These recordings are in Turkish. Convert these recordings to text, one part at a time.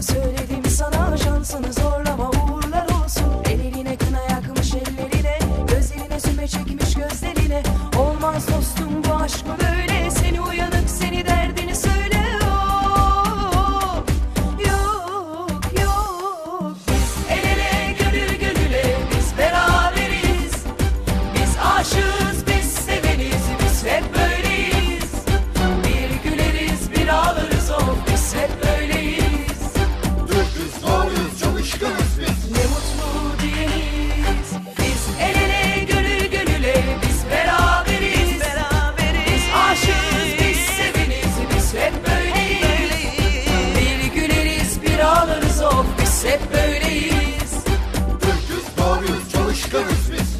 Söyledim sana şansını zorlama uğurlar olsun. Eline kına yakmış ellerine Gözlerine süme çekmiş gözlerine. Olmaz dostum bu aşk böyle? aşkımız biz.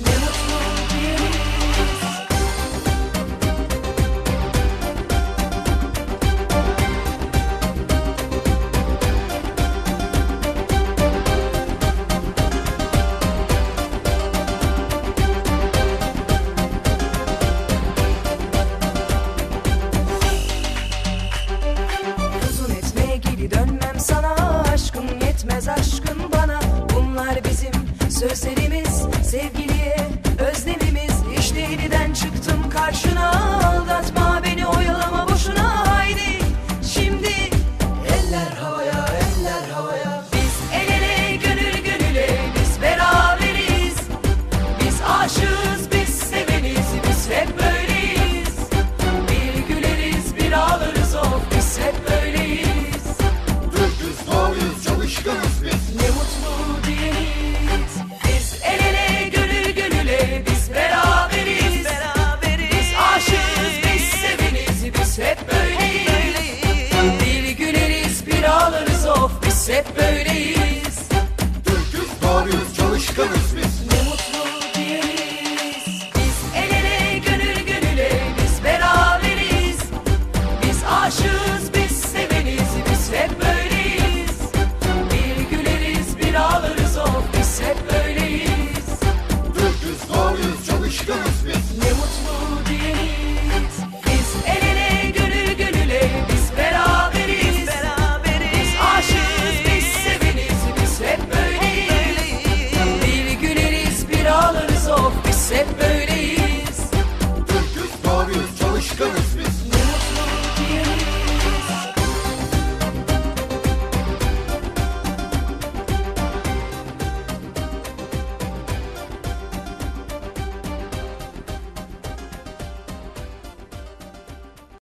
dönmem sana aşkım yetmez aşkın bana bunlar bizim sözlerim hep böyleyim